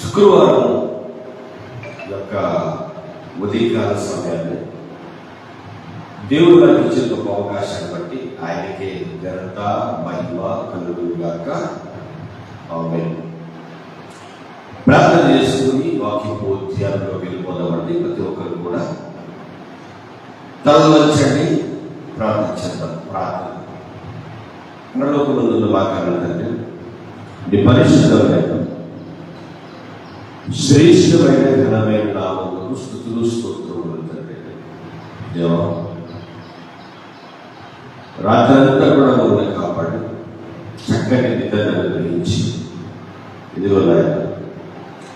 శుక్రవారం యొక్క ఉదయకాల సమయాన్ని దేవుడు నాకు ఇచ్చిన గొప్ప అవకాశాన్ని బట్టి ఆయనకే ఘనత మహిమ కలుగుగాక ప్రార్థన చేసుకుని వాక్యపు ధ్యానంలోకి వెళ్ళిపోదామండి ప్రతి ఒక్కరు కూడా. తలవంచండి. ప్రార్థించేద్దాం. ప్రార్థన. పరలోకముందున్న వాక్యాలు తండ్రి నీ పరిశుద్ధమైన శ్రేష్టమైన ఘనమైన నామములకు స్థుతులు స్తోత్రములు తండ్రి దేవా రాత్రంతా కూడా మమ్మల్ని కాపాడి. చక్కని నిద్ర గ్రహించి ఇదిగో నాయన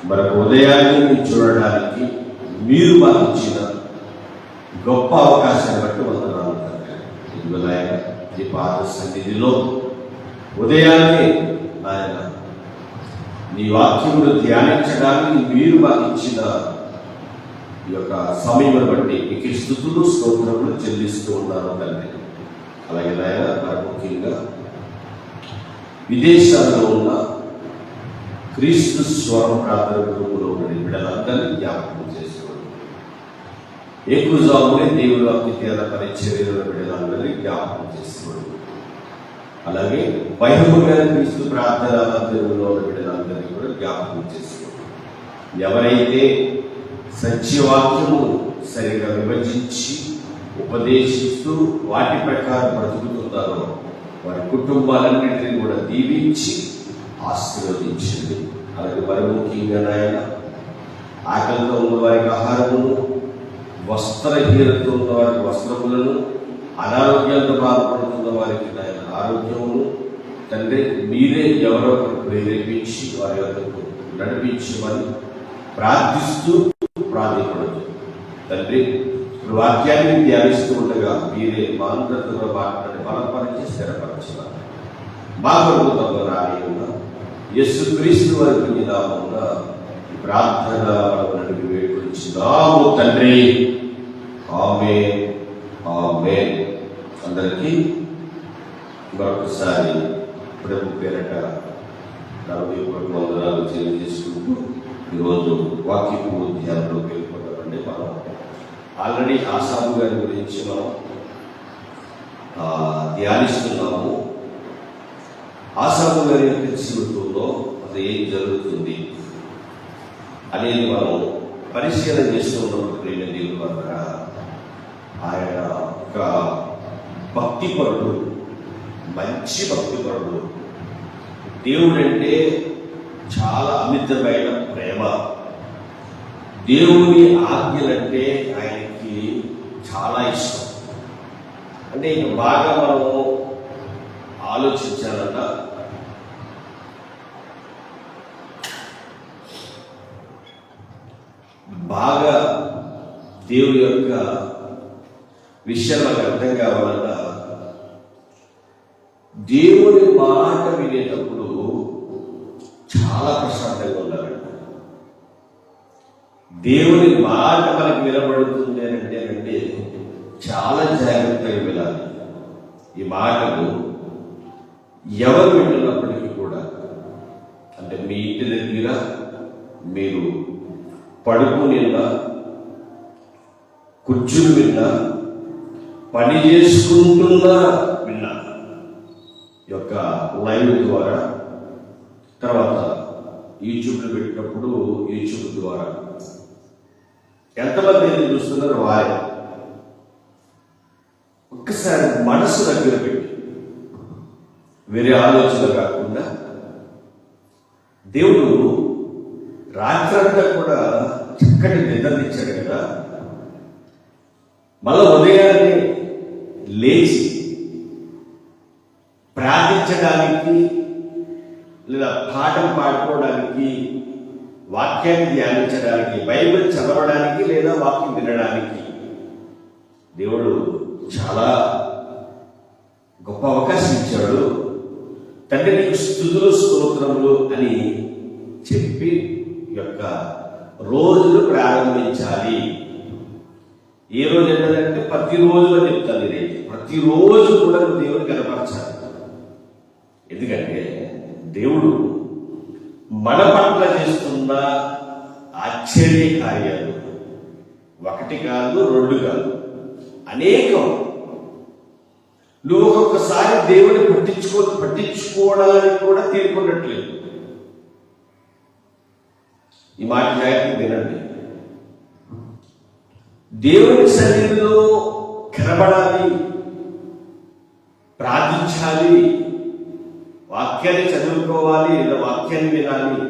మరొక ఉదయాన్ని చూడడానికి మీరు మాకు ఇచ్చిన గొప్ప అవకాశాన్ని బట్టి వందనాలు తండ్రి ఈ పాత సన్నిధిలో ఉదయాన్నే నాయన నీ వాక్యములు ధ్యానించడానికి మీరు మాకు ఇచ్చిన ఈ యొక్క సమయం బట్టి మీకు స్థుతులు స్తోత్రములు చెల్లిస్తూ ఉన్నాను తండ్రి అలాగే నాయన మరి ముఖ్యంగా విదేశాల్లో ఉన్న క్రీస్తు స్వరం ప్రార్థన గ్రూపులో ఉన్న బిడ్డలందరినీ జ్ఞాపకం ఎక్కువ జాబునే దేవుడు అత్యత పరిచర్యలో బిడ్డలందరినీ జ్ఞాపకం చేస్తున్నాడు. అలాగే బహిర్ముఖ క్రీస్తు ప్రార్థన మందిరంలో ఉన్న కూడా జ్ఞాపకం చేస్తున్నాడు. ఎవరైతే సత్యవాక్యము సరిగా విభజించి ఉపదేశిస్తూ వాటి ప్రకారం బ్రతుకుతున్నారో వారి కుటుంబాలన్నింటినీ కూడా దీవించి ఆశీర్వదించండి. అలాగే మరి ముఖ్యంగా నాయన ఆకలితో ఉన్న వారికి ఆహారము వస్త్రహీనతో ఉన్న వారికి వస్త్రములను అనారోగ్యాలతో బాధపడుతున్న వారికి ఆయన ఆరోగ్యమును తండ్రి మీరే ఎవరో ప్రేరేపించి వారి వద్దకు నడిపించమని ప్రార్థిస్తూ ప్రార్థించడం తండ్రి వాక్యాన్ని ధ్యానిస్తూ ఉండగా మీరే మా అందరితో మాట్లాడి బలపరిచి స్థిరపరచాలి మా ప్రభుత్వంలో తమ యస్సు క్రీస్తు వరకు నీ ప్రార్థన నడిపి వేడుకొచ్చుదాము తండ్రి! ఆమె ఆమె అందరికీ మరొకసారి ప్రభు పేరట నలభై ఒకటి వందనాలు తెలియజేసుకుంటూ ఈరోజు వాక్యపు ధ్యానంలోకి వెళ్ళిపోతామండి మనం. ఆల్రెడీ ఆసాము గారి గురించి మనం ధ్యానిస్తున్నాము. ఆసాము గారి యొక్క జీవితంలో అది ఏం జరుగుతుంది? అనేది మనం పరిశీలన చేస్తున్నప్పుడు ప్రేమ దేవుడు వల్ల ఆయన ఒక భక్తిపరుడు మంచి భక్తిపరుడు దేవుడంటే చాలా అమితమైన ప్రేమ. దేవుని ఆజ్ఞలంటే ఆయనకి చాలా ఇష్టం. అంటే ఇక బాగా మనము ఆలోచించాలన్నా బాగా దేవుడి యొక్క విషయం మనకు అర్థం కావాలన్నా దేవుని మాట వినేటప్పుడు చాలా ప్రశాంతంగా ఉండాలండి. దేవుని మాట మనకి వినబడుతుంది అని అంటే అంటే చాలా జాగ్రత్తగా వినాలి. ఈ మాటలు ఎవరు వింటున్నప్పటికీ కూడా అంటే మీ ఇంటి దగ్గర మీరు పడుకునిన్నా కూర్చుని విన్నా పని చేసుకుంటున్నా విన్నా. ఈ యొక్క లైవ్ ద్వారా తర్వాత యూట్యూబ్లో పెట్టినప్పుడు యూట్యూబ్ ద్వారా. ఎంతమంది ఏం చూస్తున్నారు? వారే. ఒక్కసారి మనసు దగ్గర పెట్టి వేరే ఆలోచన కాకుండా దేవుడు రాత్రంతా కూడా చక్కటి నిద్రనిచ్చాడు కదా. మళ్ళా ఉదయాన్నే లేచి ప్రార్థించడానికి లేదా పాఠం పాడుకోవడానికి వాక్యాన్ని ధ్యానించడానికి బైబిల్ చదవడానికి లేదా వాక్యం వినడానికి దేవుడు చాలా గొప్ప అవకాశం ఇచ్చాడు. తండ్రి నీకు స్థుతులు స్తోత్రములు అని చెప్పి యొక్క రోజులు ప్రారంభించాలి. ఏ రోజు ఏంటంటే ప్రతిరోజు అని చెప్తాను ఇది. ప్రతిరోజు కూడా దేవుడు దేవుని కనపరచాలి. ఎందుకంటే దేవుడు మన పట్ల చేస్తున్న ఆశ్చర్య కార్యాలు ఒకటి కాదు రెండు కాదు అనేకం. నువ్వు ఒక్కొక్కసారి దేవుని పట్టించుకో పట్టించుకోవడానికి కూడా తీరుకున్నట్లేదు ఈ మాట జాగ్రత్తగా వినండి. దేవుని సన్నిధిలో కనబడాలి ప్రార్థించాలి వాక్యాన్ని చదువుకోవాలి లేదా వాక్యాన్ని వినాలి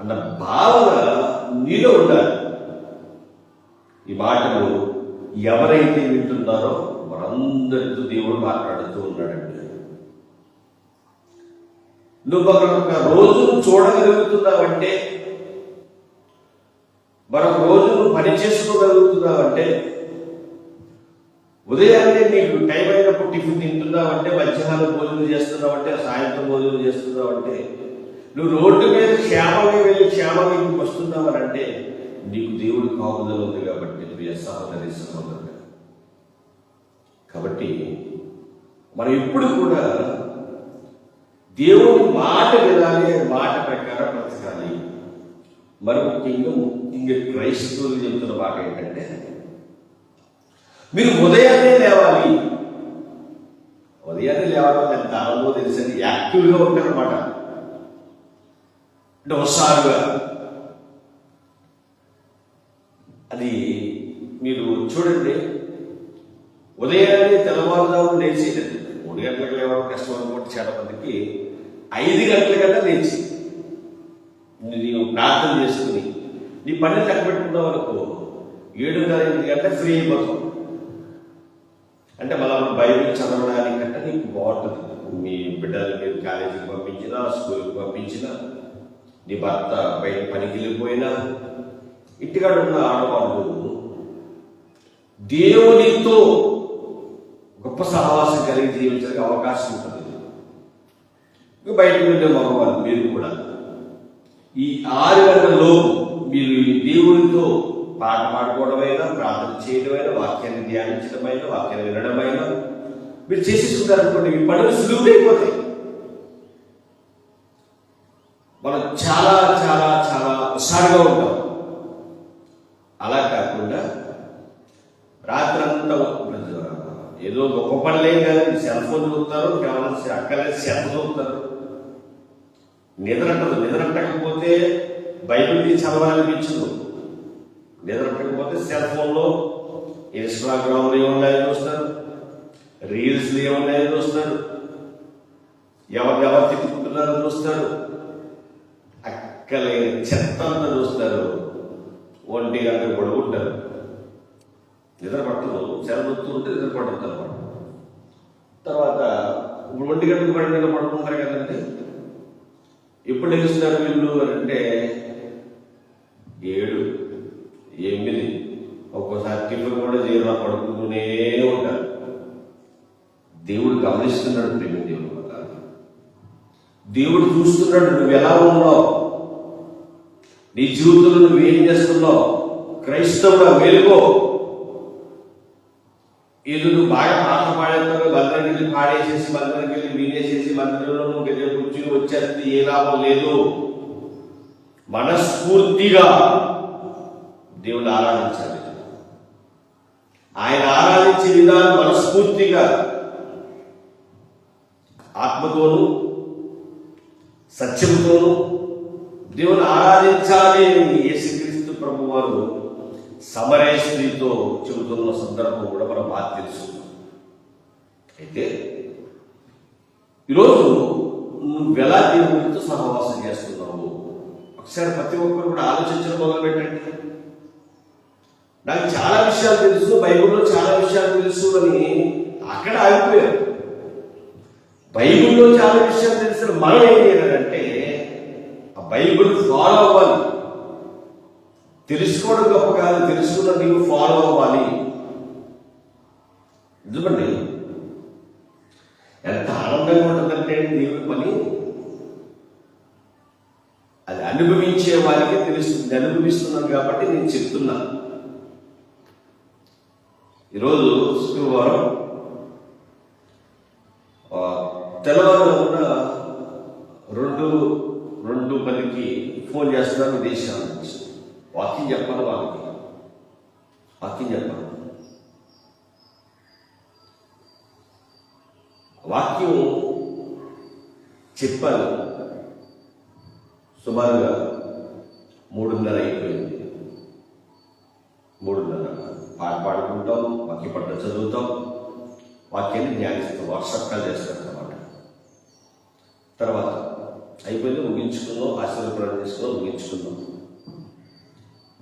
అన్న భావన నీలో ఉండాలి. ఈ మాటలు ఎవరైతే వింటున్నారో వారందరితో దేవుడు మాట్లాడుతూ ఉన్నాడు. నువ్వు ఒక రోజును చూడగలుగుతున్నావంటే మరొక రోజు పని చేసుకోగలుగుతున్నావంటే ఉదయాన్నే నీకు టైం అయినప్పుడు టిఫిన్ తింటున్నావంటే మధ్యాహ్నం భోజనం చేస్తున్నావంటే సాయంత్రం భోజనం చేస్తున్నావంటే నువ్వు రోడ్డు మీద క్షేమంగా వెళ్ళి క్షేమంగా ఇంటికి వస్తున్నావనంటే నీకు దేవుడు కాపుదల ఉంది కాబట్టి ప్రియ సహోదరి సహోదరు కాబట్టి మనం ఎప్పుడు కూడా దేవుని మాట వినాలి మాట ప్రకారం బ్రతకాలి. మరి ముఖ్యంగా ముఖ్యంగా క్రైస్తవులు చెబుతున్న మాట ఏంటంటే మీరు ఉదయాన్నే లేవాలి. ఉదయాన్నే లేవడం నేను దానిలో తెలిసింది యాక్టివ్గా ఉంటారనమాట అంటే ఒకసారిగా అది మీరు చూడండి. ఉదయాన్నే తెల్లవారుగా లేచి మూడు గంటలకు లేవడం కష్టం అనుకుంటే చాలా మందికి ఐదు గంటల గంట లేచి. నీవు ప్రార్థన చేసుకుని నీ పని తగ్గబెట్టుకున్నావు వరకు ఏడున్నర ఎనిమిది గంటల ఫ్రీ అయిపోతాం అంటే మళ్ళీ బైబిల్ చదవడానికంటే నీకు బాగుంటుంది మీ బిడ్డలు మీరు కాలేజీకి పంపించినా స్కూల్కి పంపించినా నీ భర్త బయట పనికి వెళ్ళిపోయినా ఇంటికాడ ఉన్న ఆడవాళ్ళు దేవునితో గొప్ప సహవాసం కలిగి జీవించడానికి అవకాశం ఉంటుంది. బయటకు వెళ్ళే మగవాళ్ళు మీరు కూడా. ఈ ఆరు గంటల్లో మీరు ఈ పాట పాడుకోవడమైనా ప్రార్థన చేయడమైనా వాక్యాన్ని ధ్యానించడమైనా వాక్యాన్ని వినడమైనా మీరు చేసేసుకున్నారనుకోండి మీ పనులు సులువుైపోతాయి. మనం చాలా చాలా చాలా హుషారుగా ఉంటాం. అలా కాకుండా రాత్రంతా ఏదో గొప్ప పనులేం కాదు సెల్ ఫోన్ చూస్తారు కేవలం అక్కలే సెల్ చూస్తారు. అంటదు నిద్ర అంటకపోతే బైబిల్ చదవాలనిపించదు. నిద్ర అంటకపోతే సెల్ ఫోన్లో ఇన్స్టాగ్రామ్లో ఏమున్నాయో చూస్తారు? రీల్స్లు ఏమున్నాయో చూస్తారు? ఎవరు ఎవరు తిట్టుకుంటున్నారో చూస్తారు? అక్కలేని చెత్త అంతా చూస్తారు. ఒంటి గంట పడుకుంటారు. నిద్ర పట్టదు. సెలవుతూ ఉంటే నిద్ర తర్వాత ఇప్పుడు ఒంటి గంటకు పడిన పడుకుంటారు కదండి. ఎప్పుడు లెగుస్తారు వీళ్ళు అంటే ఏడు ఎనిమిది. ఒక్కోసారి టిఫిన్ కూడా చేయరా పడుకుంటూనే ఉంటారు. దేవుడు గమనిస్తున్నాడు ప్రేమ దేవుడు వల్ల. దేవుడు చూస్తున్నాడు నువ్వు ఎలా ఉన్నావు? నీ జీవితంలో నువ్వు ఏం చేస్తున్నావు? క్రైస్తవుడా మేలుకో. ఏదో బాగా పాట పాడేస్తారు మందిరానికి పాడేసేసి మందిరానికి వెళ్ళి మీనేసేసి మందిరంలో నువ్వు వెళ్ళి కూర్చుని వచ్చేస్తే ఏ లాభం లేదు. మనస్ఫూర్తిగా దేవుని ఆరాధించాలి. ఆయన ఆరాధించే విధానం మనస్ఫూర్తిగా. ఆత్మతోనూ సత్యంతోనూ దేవుని ఆరాధించాలి అని యేసుక్రీస్తు ప్రభు వారు సమరయ స్త్రీతో చెబుతున్న సందర్భం కూడా మనం బాగా తెలుసు. అయితే ఈరోజు నువ్వు ఎలా దేవునితో సహవాసం చేస్తున్నావు ఒకసారి ప్రతి ఒక్కరు కూడా ఆలోచించడం మొదలు పెట్టండి నాకు చాలా విషయాలు తెలుసు బైబిల్లో చాలా విషయాలు తెలుసు అని అక్కడ ఆగిపోయారు. బైబిల్లో చాలా విషయాలు తెలిసిన మనం ఏం చేయాలంటే ఆ బైబిల్ ఫాలో అవ్వాలి. తెలుసుకోవడం గొప్ప కాదు తెలుసుకున్న నీవు ఫాలో అవ్వాలి. ఎందుకండి? ఎంత ఆనందంగా ఉంటుందంటే దేవుని పని? అది అనుభవించే వారికి తెలుస్తుంది. అనుభవిస్తున్నాను కాబట్టి నేను చెప్తున్నా. ఈరోజు శుక్రవారం ఆ, ఉన్న రెండు రెండు పదికి ఫోన్ చేస్తున్నాను విదేశాల నుంచి. వాక్యం చెప్పాలి వాళ్ళకి. వాక్యం చెప్పాలి. వాక్యం చెప్పాలి. సుమారుగా మూడున్నర అయిపోయింది. మూడున్నర. పాట పాడుకుంటాం వాక్య పట్ల చదువుతాం. వాక్యాన్ని ధ్యానిస్తాం వాట్సాప్ కాల్ చేస్తాం అన్నమాట తర్వాత అయిపోయింది ముగించుకుందాం ఆశీర్వాదం చేసుకుందాం ముగించుకుందాం.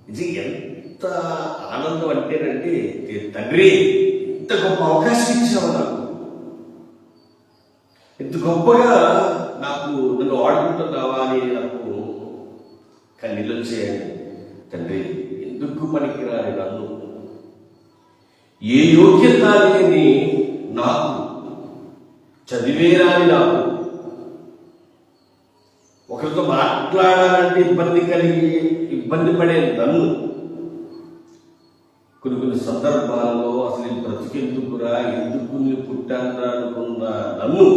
ఇది ఎంత ఆనందం అంటేనంటే తండ్రి ఇంత గొప్ప అవకాశం ఇచ్చావు నాకు. ఇంత గొప్పగా నాకు నన్ను ఆడుకుంటున్నావా అని నాకు కన్నీళ్ళు వచ్చేయండి తండ్రి ఎందుకు పనికిరాని నన్ను? ఏ యోగ్యత లేని నాకు చదివేరాని నాకు ఒకరితో మాట్లాడాలంటే ఇబ్బంది కలిగి ఇబ్బంది పడే నన్ను కొన్ని కొన్ని సందర్భాల్లో అసలు బ్రతికెందుకురా ఎందుకు నేను పుట్టానరా అనుకున్న నన్ను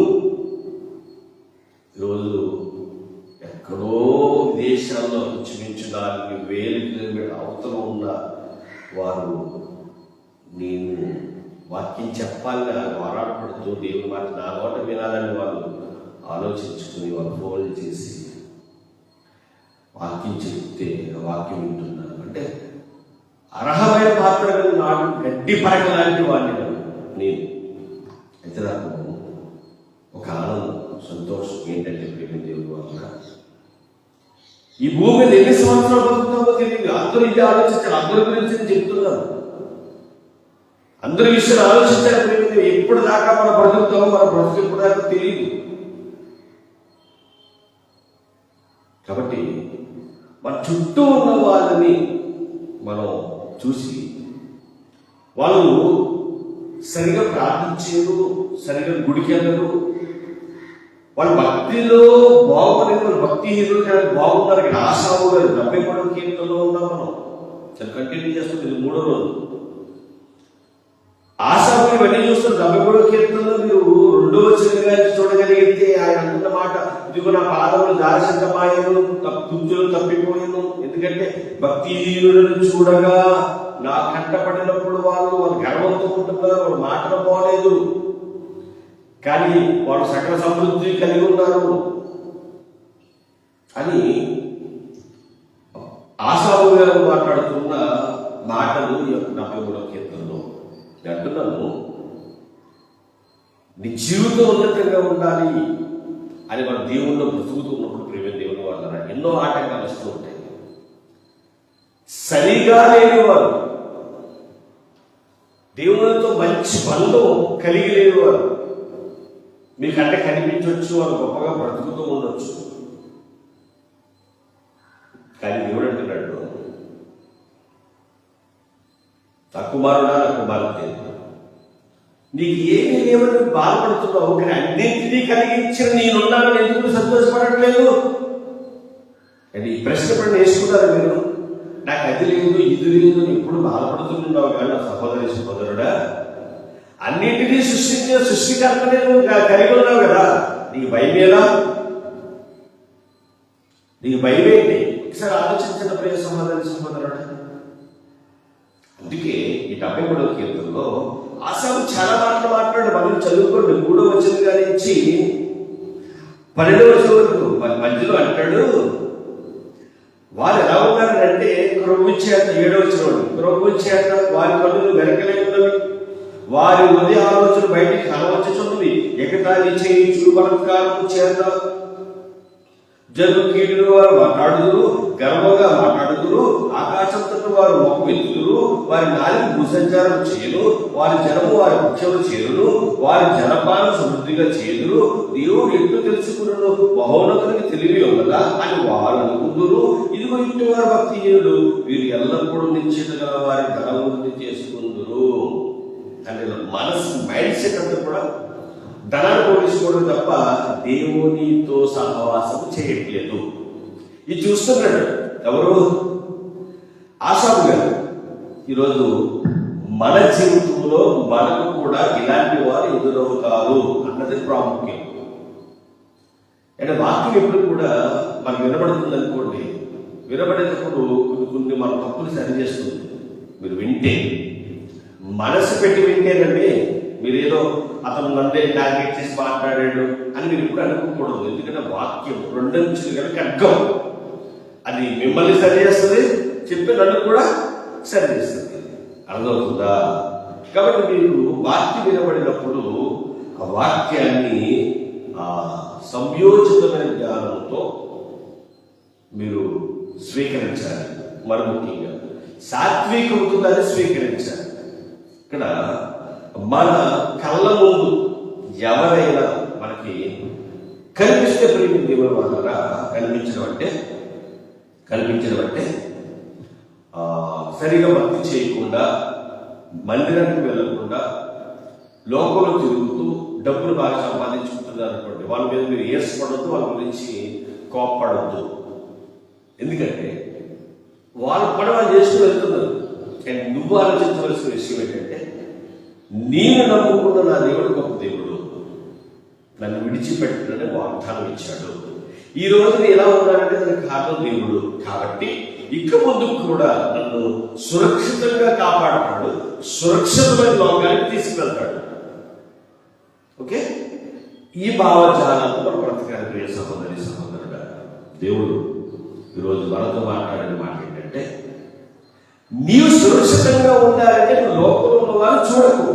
ఈరోజు ఎక్కడో దేశాల్లో ఇంచుమించు నాలుగు వేల కిలోమీటర్ అవతల ఉన్న వారు నేను వాక్యం చెప్పాలని వారాటపడుతూ దేవుని మాట నా నోట వినాలని వాళ్ళు ఆలోచించుకుని వాళ్ళు ఫోన్ చేసి వాక్యం చెప్తే వాక్యం వింటున్నారు. అంటే అర్హమైన పాత్ర కలిగిన నాడు గడ్డి పరక లాంటి వాడిని నేను అయితే నాకు ఒక ఆనందం సంతోషం. ఏంటంటే ప్రేమ దేవుడు వల్ల ఈ భూమి మీద ఎన్ని సంవత్సరాలు బతుకుతామో తెలియదు. అందరూ ఇది ఆలోచించారు. అందరి గురించి నేను చెప్తున్నాను. అందరి విషయాలు ఆలోచించారు. ప్రేమ ఎప్పుడు దాకా మనం బ్రతుకుతామో మన బ్రతుకు ఎప్పుడు దాకా తెలియదు. కాబట్టి మన చుట్టూ ఉన్న వాళ్ళని మనం చూసి వాళ్ళు సరిగా ప్రార్థించారు సరిగా గుడికి వెళ్ళరు వాళ్ళ భక్తిలో బాగుపడేది వాళ్ళు భక్తిహీనులు కానీ బాగున్నారు ఇక్కడ ఆశావు గారు డెబ్బై పడవ కీర్తనలో ఉన్నాం మనం. కంటిన్యూ చేస్తుంది ఇది మూడో రోజు. ఆశావు ఇవన్నీ చూస్తారు డెబ్బై పడవ కీర్తనలో మీరు రెండో వచ్చిన చూడగలిగితే ఆయన అంత మాట ఇదిగో నా పాదములు దారిశతమాయను తుజ్జులు తప్పిపోయాను. ఎందుకంటే భక్తిహీనులను చూడగా నా కంటపడినప్పుడు వాళ్ళు వాళ్ళు గర్వంతో ఉంటున్నారు వాళ్ళు మాటలు పోలేదు. కానీ వాళ్ళు సకల సమృద్ధి కలిగి ఉన్నారు. అని ఆశావు గారు మాట్లాడుతున్న మాటలు ఈ యొక్క డెబ్బై కీర్తనలో. నేను అంటున్నాను నీ జీవితం ఉన్నతంగా ఉండాలి అని మన దేవుళ్ళు బ్రతుకుతూ ఉన్నప్పుడు ప్రేమ దేవుని వాళ్ళ ఎన్నో ఆటంకాలు వస్తూ ఉంటాయి. సరిగా లేనివారు దేవునితో మంచి బంధం కలిగి లేనివారు మీకంటే కనిపించవచ్చు వాళ్ళు గొప్పగా బ్రతుకుతూ ఉండొచ్చు. కానీ దేవుడు నా కుమారుడా నా కుమార్తె నీకు ఏమి లేవని బాధపడుతున్నావు కానీ అన్నింటినీ కలిగించిన నేనున్నాను ఎందుకు సంతోషపడట్లేదు? అది ప్రశ్న పడిన వేసుకున్నారు మీరు నాకు అది లేదు ఇది లేదు ఎప్పుడు బాధపడుతున్నావు కానీ నా సహోదరి సహోదరుడా అన్నింటినీ సృష్టించిన సృష్టికర్తనే నువ్వు కలిగి ఉన్నావు కదా. నీకు భయం ఎలా నీకు భయం ఏంటి ఒకసారి ఆలోచించిన ప్రియ సహోదరి సహోదరుడా. అందుకే డెబ్బై మూడవ కీర్తనలో ఆశాము చాలా మాటలు మాట్లాడు మనం చదువుకోండి. మూడో వచ్చిన నుంచి పన్నెండవ వచ్చిన వరకు మధ్యలో అంటాడు వారు ఎలా ఉన్నారంటే క్రొవ్వు చేత ఏడవ వచ్చిన క్రొవ్వు చేత వారి పనులు వెనకలే ఉన్నవి. వారి ఉదయ ఆలోచన బయటికి కనవచ్చుచున్నవి ఎగతాళి చేయించు బలత్కారం చేత జను కీడు వారు మాట్లాడుదురు గర్వంగా మాట్లాడుదురు ఆకాశం తట్టు వారు మొక్క ఎత్తుదురు వారి నాలుగు భూసంచారం చేయరు వారి జనము వారి ముఖ్యము చేరును వారి జనపానం సమృద్ధిగా చేదురు దేవుడు ఎట్లు తెలుసుకున్నాను మహోన్నతునికి తెలివి ఉన్నదా అని వారు అనుకుందురు. ఇదిగో ఇంటి వారి భక్తిహీనుడు వీరు ఎల్లప్పుడూ నిశ్చిత గల వారి ధనవృద్ధి చేసుకుందురు అని మనసు మైండ్ సెట్ అంతా కూడా ధనాన్ని పోలీసుకోవడం తప్ప దేవునితో సహవాసం చేయట్లేదు. ఇది చూస్తున్నాడు ఎవరు? ఆశాబు గారు. ఈరోజు మన జీవితంలో మనకు కూడా ఇలాంటి వారు ఎదురవుతారు అన్నది ప్రాముఖ్యం. అంటే వాక్యం ఎప్పుడు కూడా మనకు వినబడుతుంది అనుకోండి. వినబడేటప్పుడు కొన్ని కొన్ని మన తప్పులు సరి చేస్తుంది. మీరు వింటే. మనసు పెట్టి వింటేనండి మీరు ఏదో అతను నన్నే టార్గెట్ చేసి మాట్లాడాడు అని మీరు ఇప్పుడు అనుకోకూడదు. ఎందుకంటే వాక్యం రెండంచులు కనుక అడ్గం అది మిమ్మల్ని సరి చేస్తుంది చెప్పి నన్ను కూడా సరి చేస్తుంది అర్థమవుతుందా? కాబట్టి మీరు వాక్యం వినబడినప్పుడు ఆ వాక్యాన్ని ఆ సంయోజితమైన జ్ఞానంతో మీరు స్వీకరించాలి. మరి ముఖ్యంగా సాత్వికముతో దాన్ని స్వీకరించాలి? ఇక్కడ మన కళ్ళ ముందు ఎవరైనా మనకి కనిపిస్తే ప్రేమి దేవుని వాళ్ళరా కనిపించడం అంటే? కనిపించడం అంటే సరిగా భక్తి చేయకుండా మందిరానికి వెళ్ళకుండా లోకంలో తిరుగుతూ డబ్బులు బాగా సంపాదించుకుంటున్నారు అనుకోండి వాళ్ళ మీద మీరు ఏర్పడద్దు వాళ్ళ గురించి కోప్పడద్దు. ఎందుకంటే వాళ్ళు పని వాళ్ళు చేసుకుని వెళ్తున్నారు. కానీ నువ్వు ఆలోచించవలసిన విషయం ఏంటంటే నేను నమ్ముకున్న నా దేవుడు గొప్ప దేవుడు. నన్ను విడిచిపెట్టడని వాగ్దానం ఇచ్చాడు. ఈ రోజు నేను ఎలా ఉన్నానంటే దానికి కారణం దేవుడు. కాబట్టి ఇక ముందు కూడా నన్ను సురక్షితంగా కాపాడతాడు. సురక్షితమైన లోకానికి తీసుకువెళ్తాడు. ఓకే? ఈ భావజాలంతో మనం బ్రతకాలి ప్రియ సహోదరి సహోదరుడు. దేవుడు ఈరోజు మనతో మాట్లాడిన మాట నీవు సురక్షితంగా ఉండాలంటే నువ్వు లోకంలో ఉన్న వాళ్ళు చూడకు.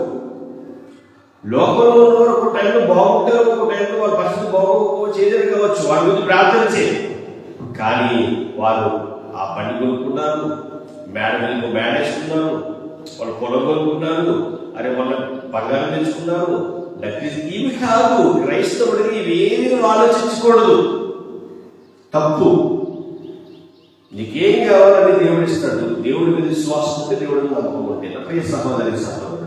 లోకంలో ఉన్నవారు ఒక టైంలో బాగుంటారు ఒక టైంలో వాళ్ళ పరిస్థితి బాగోకపోవచ్చు ఏదైనా కావచ్చు. వాళ్ళ గురించి ప్రార్థన చేయి. కానీ వారు ఆ పని కొనుక్కున్నారు మేడ మీద మేడేసుకున్నారు వాళ్ళు పొలం కొనుక్కున్నారు అరే వాళ్ళ బంగారం తెచ్చుకున్నారు. నక్కి ఇవి కాదు క్రైస్తవుడికి ఇవేమి ఆలోచించకూడదు. తప్పు. నీకేం కావాలని దేవుడు దేవుడి మీద విశ్వాసం ఉంటే దేవుడిని నమ్మకం ఉంటే నా ప్రియ సహోదరి సహోదరుడు.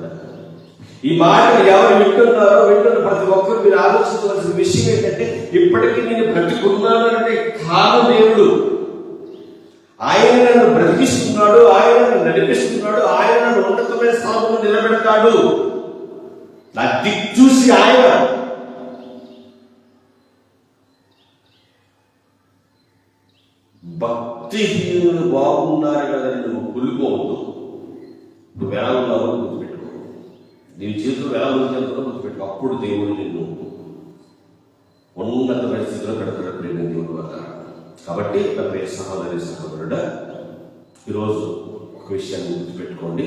ఈ మాటలు ఎవరు వింటున్నారో వింటున్న ప్రతి ఒక్కరు మీరు ఆలోచించవలసిన విషయం ఏంటంటే ఇప్పటికీ నేను బ్రతికున్నానంటే కాదు దేవుడు. ఆయన నన్ను బ్రతికిస్తున్నాడు ఆయన నన్ను నడిపిస్తున్నాడు ఆయన నన్ను ఉన్నతమైన స్థానంలో నిలబెడతాడు. నా దిక్కు చూసి ఆయన భక్తిహీనులు బాగున్నారు కదా నువ్వు కులిపోవద్దు నువ్వు ఎలా ఉన్నావో గుర్తుపెట్టుకో. నీ చేతులు ఎలా ఉంటుందో గుర్తుపెట్టుకో. అప్పుడు దేవుడు నిన్ను ఉన్నత పరిస్థితిలో పెడతాడు ప్రేమ దేవుడు వల్ల కాబట్టి నా ప్రియ సహోదరి సహోదరుడ ఈరోజు ఒక విషయాన్ని గుర్తుపెట్టుకోండి.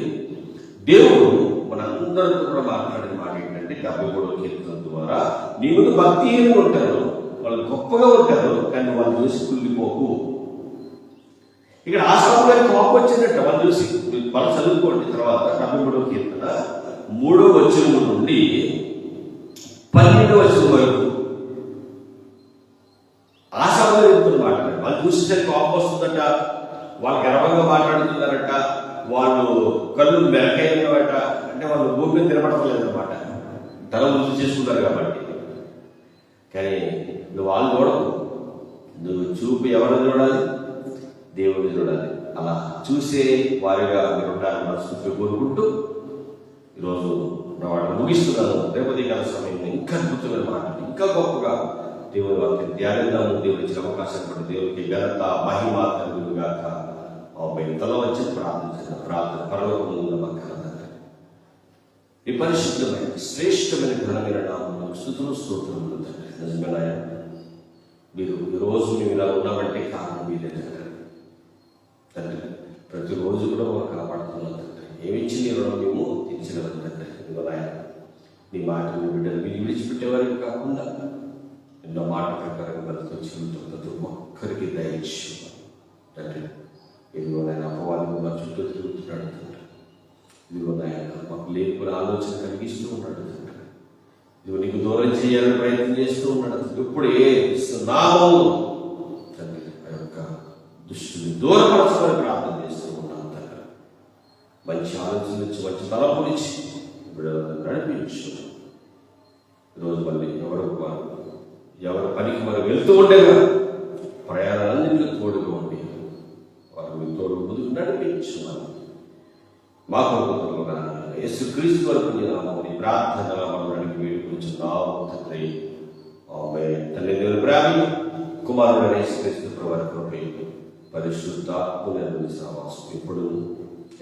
దేవుడు మనందరితో కూడా మాట్లాడిన మాట ఏంటంటే డెబ్బై మూడో కీర్తన ద్వారా నీ ముందు భక్తిహీనులు ఉంటారు వాళ్ళు గొప్పగా ఉంటారు కానీ వాళ్ళు చూసి కుళ్ళిపోకు. ఇక్కడ ఆసాము గారి కోపం వచ్చిందంట వాళ్ళు చూసి మనం చదువుకోండి తర్వాత డెబ్బై మూడవ కీర్తన. మూడో వచనం నుండి పన్నెండవ వచనం వరకు ఆసాము గారు చెప్తున్న వాళ్ళు చూసేసరికి కోపం వస్తుందట వాళ్ళు గర్వంగా మాట్లాడుతున్నారట వాళ్ళు కళ్ళు మెరకైనవట అంటే వాళ్ళు భూమి మీద నిలబడతలేదు తల ముందు చేసుకుంటారు కాబట్టి. కానీ నువ్వు వాళ్ళు చూడకు. నువ్వు చూపు ఎవరు చూడాలి? దేవుడిని చూడాలి. అలా చూసే వారిగా మీరు ఉండాలని మనస్ఫూర్తిగా కోరుకుంటూ ఈరోజు నా వాటిని ముగిస్తున్నాను. రేపటి కాల సమయంలో ఇంకా అద్భుతమైన మాటలు ఇంకా గొప్పగా దేవుని వారికి ధ్యానిద్దాము. దేవుడు ఇచ్చిన అవకాశం కూడా దేవునికి ఘనత మహిమ కలుగుగాక ఆమె తల వచ్చి ప్రార్థించిన ప్రార్థన పరలోకముందు మా ఘనత ఈ పరిశుద్ధమైన శ్రేష్టమైన ఘనమైన నామం స్థుతులు స్తోత్రములు తండ్రి. నిజమైన మీరు ఈరోజు రోజు మేము ఇలా ఉన్నామంటే కారణం మీరే తండ్రి. తండ్రి ప్రతిరోజు కూడా మనం కాపాడుతున్నావు తండ్రి. ఏమిచ్చి నీ రుణం మేము తీర్చగలం తండ్రి. ఇదిగో నీ మాట బిడ్డలు మీరు విడిచిపెట్టేవారికి కాకుండా ఎన్నో మాట ప్రకారం మనతో జీవితం ప్రతి ఒక్కరికి దయచు తండ్రి. ఇదిగోనైనా అపవాదం మా చుట్టూ తిరుగుతున్నాడు తండ్రి. ఇదిగోనైనా నాయన మాకు లేకుని ఆలోచన కలిగిస్తూ ఉన్నాడు తండ్రి. ఇదిగో నీకు దూరం చేయాలని ప్రయత్నం చేస్తూ ఉన్నాడు తండ్రి. ఇప్పుడు ఏ నామము దుష్టుని దూరపరచమని ప్రార్థన చేస్తూ ఉన్నాం తగ్గ మంచి ఆలోచన ఇచ్చి మంచి తలపునిచ్చి బిడ్డలను నడిపించు. ఈరోజు మళ్ళీ ఎవరు ఎవరి పనికి మనం వెళ్తూ ఉండేగా ప్రయాణాలన్నింటిలో తోడుగా ఉండి వారు మీ తోడు ముందుకు నడిపించు మనం మా ప్రభుత్వంలో యేసుక్రీస్తు వరకు నీ ప్రార్థన మనడానికి వేడుకుంటున్నాము తండ్రి. ఆమె తల్లి దేవుని ప్రేమ కుమారుడు యేసు క్రీస్తు కృపే పరిశుద్ధాత్మ నిర్మలి సహవాసం ఇప్పుడు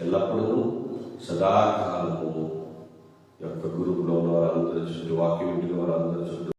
ఎల్లప్పుడూ సదాకాలము. యొక్క గురువులో ఉన్న వారందరి చుట్టూ వాక్యం ఇంటిలో వారందరి చుట్టూ